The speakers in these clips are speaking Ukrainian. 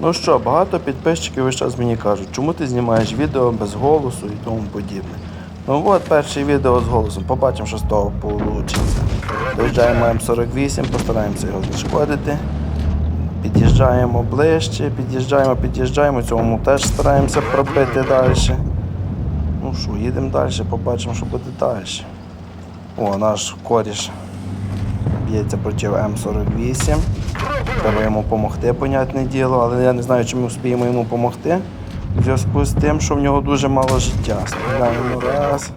Ну що, багато підписчиків весь час мені кажуть, чому ти знімаєш відео без голосу і тому подібне. Ну от перше відео з голосом, побачимо, що з того вийде. Доїжджаємо М48, постараємося його зашкодити. Під'їжджаємо ближче, під'їжджаємо, під'їжджаємо, цьому теж стараємося пробити далі. Ну що, їдемо далі, побачимо, що буде далі. О, наш коріш б'ється проти М48. Треба йому допомогти, понятне діло, але я не знаю, чи ми встигнемо йому допомогти. В зв'язку з тим, що в нього дуже мало життя. Стріляємо раз,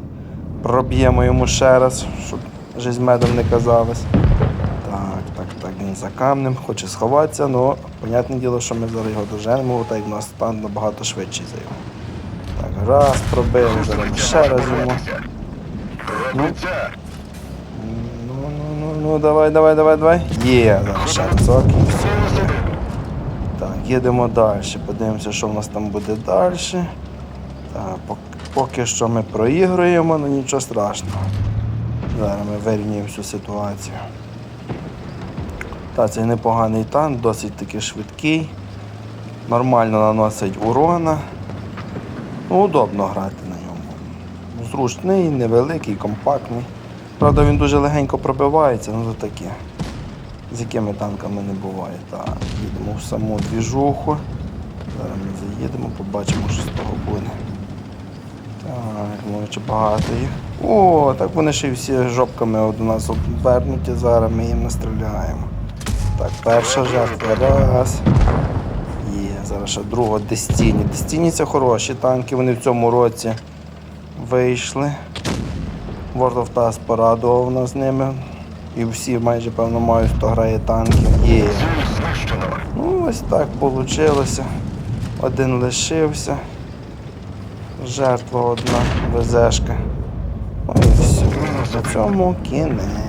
проб'ємо йому ще раз, щоб жизнь медом не казалась. Так, так, так, він за камнем, хоче сховатися, але понятне діло, що ми зараз його доженемо, так як у нас стан набагато швидший за його. Так, раз, пробили, зараз ще раз йому. Ну, ну, ну, ну, давай, давай, давай, давай. Є, ще разок. Так, їдемо далі. Подивимося, що в нас там буде далі. Так, поки що ми проігруємо, але нічого страшного. Зараз ми вирівняємо всю ситуацію. Так, це непоганий танк, досить таки швидкий. Нормально наносить урона. Ну, удобно грати на ньому. Зручний, невеликий, компактний. Правда, він дуже легенько пробивається, ну то таке. З якими танками не буває. Так, їдемо в саму двіжуху. Зараз ми заїдемо, побачимо, що з того буде. Так, може багато їх. О, так вони ще й всі жопками у нас обвернуті, зараз ми їм настріляємо. Так, перша жертва. Раз. Є, зараз ще друга Дестіні. Дестіні це хороші танки, вони в цьому році вийшли. World of Tanks порадував нас ними. І всі майже певно мають, хто грає танки. Є. Ну ось так вийшло. Один лишився. Жертва одна, везешка. Ну і. На цьому кінець.